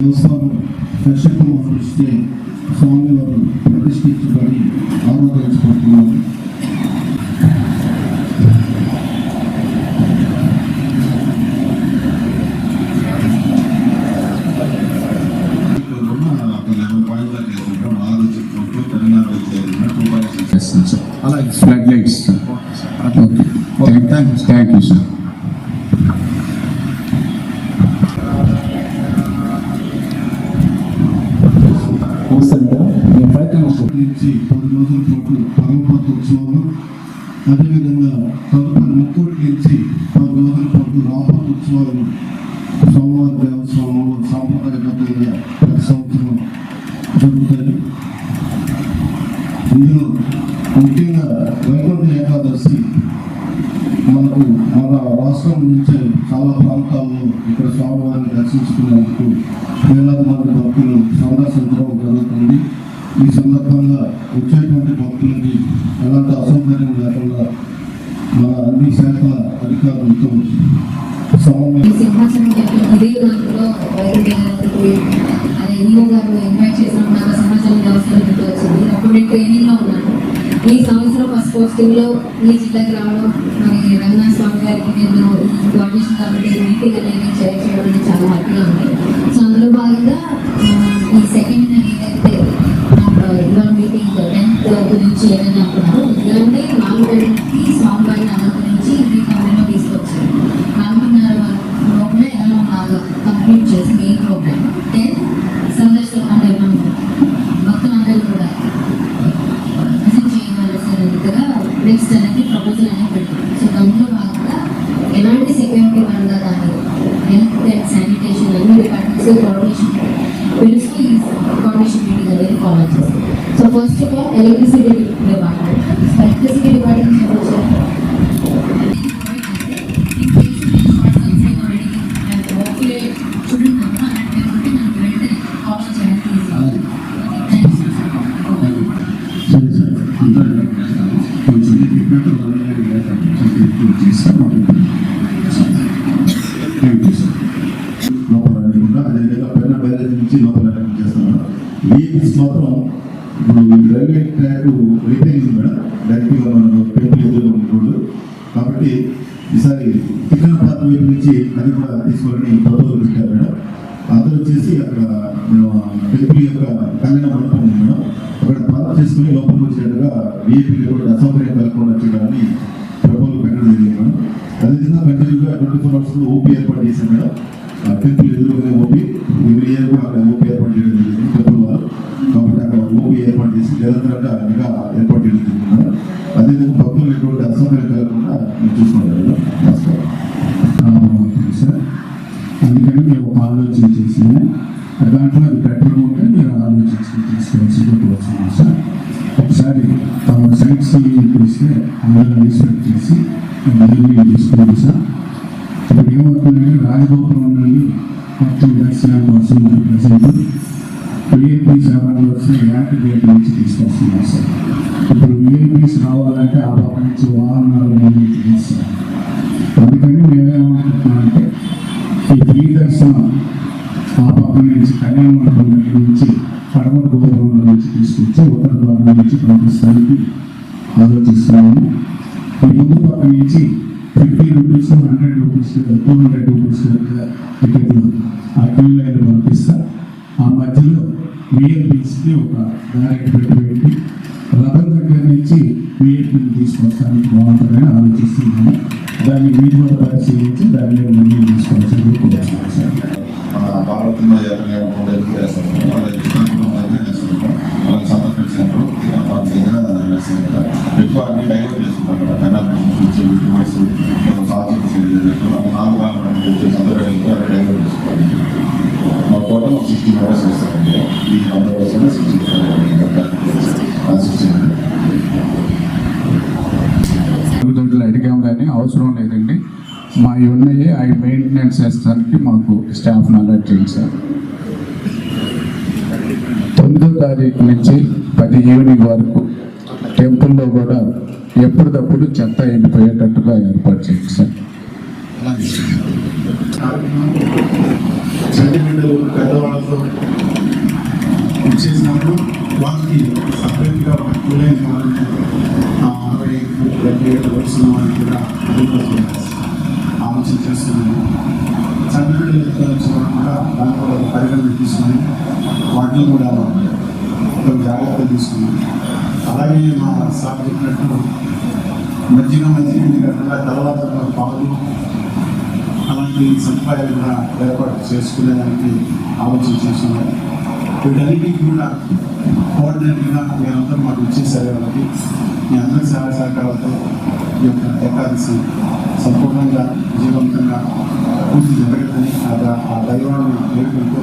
సంస్థానం దర్శకం ఆలోచిస్తే స్వామి వారు ప్రతిష్ఠించబడి ఆరాధించబడుతున్నారు అలాగే flood lights okay thank you thank you sir నుంచి పది రోజుల పాటు పరమపద ఉత్సవాలు అదేవిధంగా తదుపరి ముక్కోటి నుంచి పది రోజుల పాటు రామపద ఉత్సవాలు సోమవారి దేవస్వామంలో సాంప్రదాయబద్ధంగా ప్రతి సంవత్సరం జరుగుతాయి ఇందులో ముఖ్యంగా వైకుంఠ ఏకాదశి మనకు మన రాష్ట్రం నుంచి చాలా ప్రాంతాల్లో ఇక్కడ స్వామివారిని దర్శించుకునేందుకు వేలాది మంది భక్తులు సందర్శించడం జరుగుతుంది ఈ సందర్భంగా వచ్చేటువంటి భక్తులకి ఎలాంటి అసౌకర్యం లేకుండా మన అన్ని శాఖ అధికారులతో ఈ సింహాసనం టెంపుల్ ఇదే దాంట్లో అదే ఈఓ గారు ఇన్వైట్ చేసినప్పుడు నాకు వచ్చింది అప్పుడు నేను ట్రైనింగ్లో ఉన్నాను. ఈ సంవత్సరం ఫస్ట్ పోస్టింగ్ ఈ జిల్లాకి రావడం మరి రంగనాథ్ స్వామి గారికి నేను ఈ కోఆర్డినేషన్ కమిటీ మీటింగ్ అనేది చైర్ చేయడం అనేది చాలా హ్యాపీగా ఉంది. సో అందులో భాగంగా ఈ సెకండ్ ఏదైతే ఇవాళ మీటింగ్ టెన్త్ గురించి ఏమైనా అనుకున్నాను ఇలాంటి ఈ సాంగ్ పైన అలంకరించి ఇప్పుడు ఈ రైల్వే ట్రాక్ రిపేరింగ్ మేడం డైరెక్ట్గా మనం టెంపుల్ ఎదురుగా కాబట్టి ఈసారి చికెన్ పాత్ర వైపు నుంచి అది కూడా తీసుకోవాలని ప్రభుత్వం పెట్టారు మేడం. అందరూ వచ్చేసి అక్కడ పెంపుల యొక్క కళ్యాణ మండపం ఉంది మేడం. అక్కడ పాత్ర చేసుకుని లోపలికి వచ్చేట్టుగా విఐపీలు కూడా అసౌకర్యం కలగకుండా చేయడాన్ని ప్రభుత్వం పెట్టడం జరిగింది మేడం. అదేవిధంగా కంటిన్యూగా ట్వంటీ ఫోర్ అవర్స్ ఓపీ ఏర్పాటు చేశాం మేడం. ఆ ఎదురుగానే ఓపీ ఎవరి ఇయర్ కూడా అక్కడ ఓపీ నిరంతరంగా నిఘా ఏర్పాటు చేయడం అదేవిధంగా భక్తులు ఎటువంటి అసెంబ్లీ కాకుండా మీరు చూసుకుంటాం నమస్కారం. సార్. అందుకని మేము ఒక ఆలోచన చేసాము దాంట్లో అది బెటర్గా ఉంటే మీరు ఆలోచించి తీసుకోవాల్సి వచ్చింది సార్. ఒకసారి తమ సైట్ సీయింగ్ చేస్తే అందరూ ఇన్స్పెక్ట్ చేసి నిర్ణయం తీసుకోండి సార్. ఇప్పుడు ఏమవుతుందంటే రాజగోపురం నుండి మొత్తం దర్శనం కోసం ప్రజలు సేవలు వస్తే గేట్ నుంచి తీసుకొస్తున్నారు సార్? ఇప్పుడు విఐపీస్ రావాలంటే ఆ పక్క నుంచి వాహనాలు నుంచి తీస్తారు అందుకని మేమేమనుకుంటున్నామంటే ఈ ఫ్రీ దర్శనం ఆ పక్క నుంచి కళ్యాణ మండపం నుంచి పడమర గోపురం నుంచి తీసుకొచ్చి ఉత్తర ద్వారం నుంచి పంపిస్తానికి ఆలోచిస్తున్నాము ఈ ముందు పక్క నుంచి fifty rupees hundred rupees two hundred rupees టికెట్లు ఆ క్యూ లైన్ పంపిస్తా. ఆ మధ్యలో విఐపీస్కి ఒక డైరెక్ట్ పెట్టి రథం దగ్గర నుంచి విఐపీని తీసుకొస్తానికి బాగుంటుందని ఆలోచిస్తున్నాము దాన్ని మీరు కూడా పరిశీలించి దాని మీద ముందుకు తీసుకోవాల్సింది కోరుతున్నాను సార్ పార్వతమ్మ జాతర ఎక్కువ అన్ని డైవర్ట్ చేస్తున్నాం కదా. కన్నా నుంచి నాలుగు సిక్స్టీ మెంబర్స్ వస్తారండి ఈ హండ్రెడ్ పర్సెంట్ సిక్స్టీ సిక్స్టీ అడిగాం కానీ అవసరం లేదండి. మా ఉన్నాయి అవి మెయింటెనెన్స్ చేస్తానికి మాకు స్టాఫ్ని అలర్ట్ చేయండి సార్ తొమ్మిదో తారీఖు నుంచి పది ఈవినింగ్ వరకు టెంపుల్లో కూడా ఎప్పటికప్పుడు చెత్త ఎండిపోయేటట్టుగా ఏర్పాటు చేయండి సార్ చంటిబిడ్డలు పెద్దవాళ్ళతో ఇచ్చేసినప్పుడు వాళ్ళకి సపరేట్గా కూలైన వాళ్ళని ఆ అరవై డెబ్బై ఏళ్ళు వచ్చిన వాళ్ళకి కూడా ఆలోచన చేస్తున్నాను చంటిబిడ్డలు ఎక్కడ కూడా దాని కూడా పరిగణన తీసుకొని వాటిని కూడా కొంచెం జాగ్రత్త తీసుకున్నాం అలాగే మా సార్ చెప్పినట్టు మజ్జిగ మజ్జిగ కాకుండా తర్వాత పాలు అలాంటి సదుపాయాలు కూడా ఏర్పాటు చేసుకునేదానికి ఆలోచన చేస్తున్నారు. వీటన్నిటికీ కూడా కోఆర్డినేటర్గా మీరందరూ మాకు ఇచ్చేసారు వాళ్ళకి మీ అందరి సహాయ సహకారాలతో ఈ యొక్క ఏకాదశి సంపూర్ణంగా విజయవంతంగా పూర్తి జరగదని ఆ ఆ దైవాన్ని వేడుకుంటూ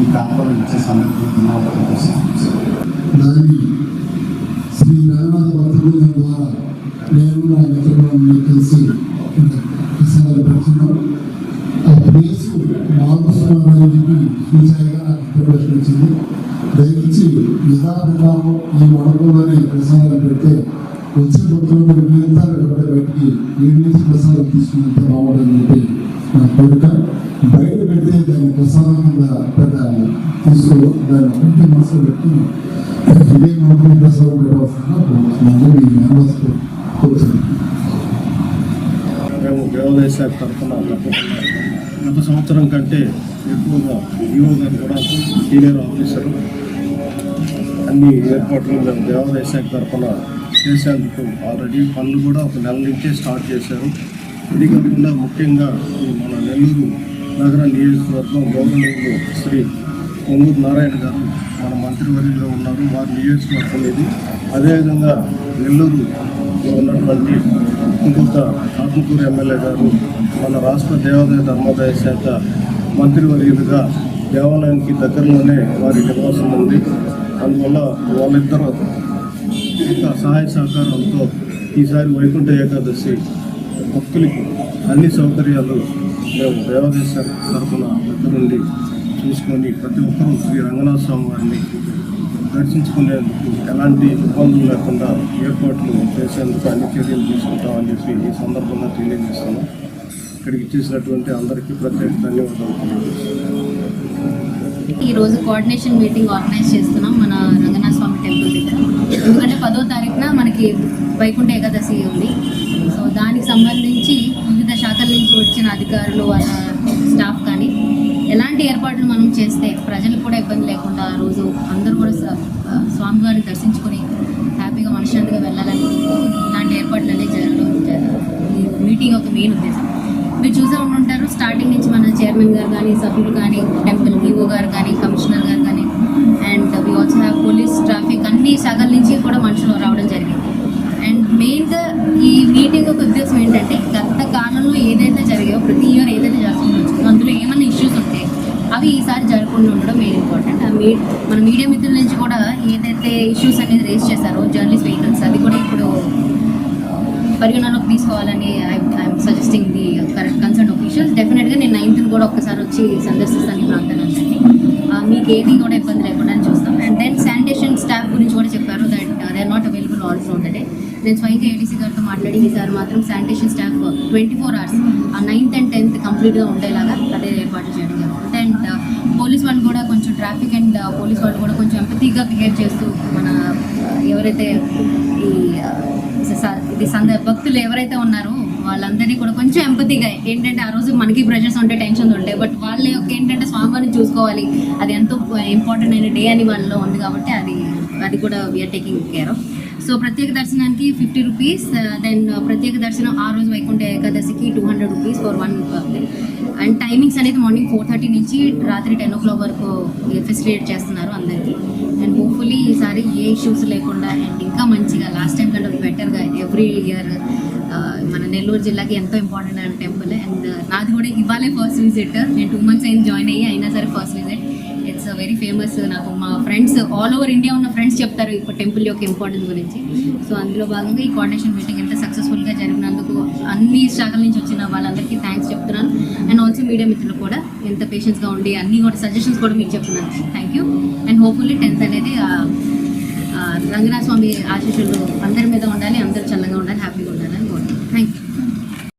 ఈ కాంపౌండ్ ఇచ్చే సందర్భంగా దాన్ని శ్రీ రంగనాథ భక్తుల ద్వారా నేను నా మిత్రులను కలిసి ప్రసాదాలు బయటికి ప్రసాదం తీసుకున్నంత బాగుంటుందని చెప్పి నా కోరిక. బయట పెడితే దాన్ని ప్రసాదం కింద పెద్ద తీసుకో దాన్ని ఒక్కటి మనసులో పెట్టుకుని ఇదే మనకు ప్రసాదం పెట్టవలసిన కోరుతున్నాను. ఈ మెంబర్స్ కోరుతున్నాను మేము దేవాలయ శాఖ తరఫున గత సంవత్సరం కంటే ఎక్కువగా ఈవో గారు కూడా సీనియర్ ఆఫీసర్ అన్ని ఏర్పాట్లు మేము దేవాలయ శాఖ తరఫున చేసేందుకు ఆల్రెడీ పనులు కూడా ఒక నెల నుంచే స్టార్ట్ చేశారు. ఇది కాకుండా ముఖ్యంగా మన నెల్లూరు నగర నియోజకవర్గం గౌరవనీయులు శ్రీ పొంగూరు నారాయణ గారు మన మంత్రివర్యులుగా ఉన్నారు. వారి నియోజకవర్గం ఇది. అదేవిధంగా నెల్లూరు ఉన్నటువంటి ఇంకొక ఆత్మకూరు ఎమ్మెల్యే గారు మన రాష్ట్ర దేవాదాయ ధర్మాదాయ శాఖ మంత్రివర్యులుగా దేవాలయానికి దగ్గరలోనే వారి నివాసం ఉంది. అందువల్ల వాళ్ళిద్దరూ ఇంకా సహాయ సహకారాలతో ఈసారి వైకుంఠ ఏకాదశి భక్తులకి అన్ని సౌకర్యాలు మేము దేవాదాయ శాఖ తరఫున దగ్గరుండి చూసుకొని ప్రతి ఒక్కరూ శ్రీ రంగనాథ స్వామి వారిని దర్శించుకునేందుకు ఎలాంటి ఇబ్బందులు లేకుండా ఏర్పాట్లు చేసేందుకు అన్ని చర్యలు తీసుకుంటామని చెప్పి ఈ సందర్భంగా తెలియజేస్తాను ఇక్కడికి చేసినటువంటి అందరికీ ప్రత్యేక ధన్యవాదాలు ఈరోజు కోఆర్డినేషన్ మీటింగ్ ఆర్గనైజ్ చేస్తున్నాం మన రంగనాథ స్వామి టెంపుల్ అంటే ఎందుకంటే పదో తారీఖున మనకి వైకుంఠ ఏకాదశి ఉంది. సో దానికి సంబంధించి వివిధ శాఖల నుంచి వచ్చిన అధికారులు వాళ్ళ స్టాఫ్ కానీ ఎలాంటి ఏర్పాట్లు మనం చేస్తే ప్రజలకు కూడా ఇబ్బంది లేకుండా రోజు అందరూ కూడా స్వామివారిని దర్శించుకొని హ్యాపీగా మనశ్శాంతిగా వెళ్ళాలని ఇలాంటి ఏర్పాట్లు అనేది జరగడం మీటింగ్ ఒక మెయిన్ ఉద్దేశం. మీరు చూసే ఉంటుంటారు స్టార్టింగ్ నుంచి మన చైర్మన్ గారు కానీ సభ్యులు కానీ టెంపుల్ ఈఓ గారు కానీ commissioner and we also have police traffic అన్ని సగం నుంచి కూడా మనుషులు రావడం జరిగింది. అండ్ మెయిన్గా ఈ మీటింగ్ ఒక ఉద్దేశం ఏంటంటే గత కాలంలో ఏదైతే జరిగాయో ప్రతి ఇయర్ ఏదైతే జరుగుతుందో అందులో ఏమైనా ఇష్యూస్ ఉంటే అవి ఈసారి జరగకుండా ఉండడం మెయిన్ ఇంపార్టెంట్ ఆ మీ మన మీడియా మిత్రుల నుంచి కూడా ఏదైతే ఇష్యూస్ అనేది రేస్ చేశారో జర్నలిస్ట్ వెహికల్స్ అది కూడా ఇప్పుడు పరిగణలోకి తీసుకోవాలని I'm suggesting the correct concern officials డెఫినెట్గా నేను నైన్త్ కూడా ఒక్కసారి వచ్చి సందర్శిస్తాను ఈ ప్రాంతాలంటే మీకు ఏది కూడా ఇబ్బంది లేకుండా చూస్తాం అండ్ దెన్ శానిటేషన్ స్టాఫ్ గురించి కూడా చెప్పారు that they are not available all through day నేను స్వయంగా ఏడీసీ గారితో మాట్లాడి ఈసారి మాత్రం sanitation staff twenty four hours ఆ నైన్త్ అండ్ టెన్త్ కంప్లీట్గా ఉండేలాగా అదే ఏర్పాటు చేయడం జరుగుతుంది అండ్ పోలీస్ వాళ్ళు కూడా కొంచెం ట్రాఫిక్ అండ్ పోలీస్ వాళ్ళు కూడా కొంచెం ఎంపతిగా బిహేవ్ చేస్తూ మన uh, ఎవరైతే ఈ ఇది సంద భక్తులు ఎవరైతే ఉన్నారో వాళ్ళందరినీ కూడా కొంచెం ఎంపతిగా ఏంటంటే ఆ రోజు మనకి ప్రెషర్స్ ఉంటాయి టెన్షన్స్ ఉంటాయి బట్ వాళ్ళ యొక్క ఏంటంటే స్వామివారిని చూసుకోవాలి. అది ఎంతో ఇంపార్టెంట్ అయిన డే అని వాళ్ళలో ఉంది కాబట్టి అది అది కూడా we are taking care of so ప్రత్యేక దర్శనానికి ఫిఫ్టీ రూపీస్ దెన్ ప్రత్యేక దర్శనం ఆ రోజు వైకుంఠ ఏకాదశికి two hundred rupees for one and timings అనేది మార్నింగ్ ఫోర్ థర్టీ నుంచి రాత్రి టెన్ ఓ క్లాక్ వరకు uh, ఫెసిలిటేట్ చేస్తున్నారు అందరికీ. ఇష్యూస్ లేకుండా అండ్ ఇంకా మంచిగా లాస్ట్ టైం కంటే బెటర్గా ఎవ్రీ ఇయర్ మన నెల్లూరు జిల్లాకి ఎంతో ఇంపార్టెంట్ అయిన టెంపుల్ అండ్ uh, నాది కూడా ఇవాళే ఫస్ట్ విజిట్ నేను టూ మంత్స్ అయింది జాయిన్ అయ్యి అయినా సరే first visit it's very famous నాకు మా ఫ్రెండ్స్ ఆల్ ఓవర్ ఇండియా ఉన్న ఫ్రెండ్స్ చెప్తారు ఇప్పుడు టెంపుల్ యొక్క ఇంపార్టెన్స్ గురించి. సో అందులో భాగంగా ఈ కోఆర్డినేషన్ మీటింగ్ ఎంత సక్సెస్ఫుల్గా జరిగినందుకు అన్ని శాఖల నుంచి వచ్చిన వాళ్ళందరికీ థ్యాంక్స్ చెప్తున్నాను. అండ్ ఆల్సో మీడియా మిత్రులు కూడా ఎంత పేషెన్స్గా ఉండి అన్ని కూడా సజెషన్స్ కూడా మీకు చెప్తున్నాను. Thank you and hopefully tenth అనేది రంగనాథ స్వామి ఆశీస్సులు అందరి మీద ఉండాలి అందరూ చల్లగా ఉండాలి హ్యాపీగా ఉండాలని కోరుతున్నాను థ్యాంక్ యూ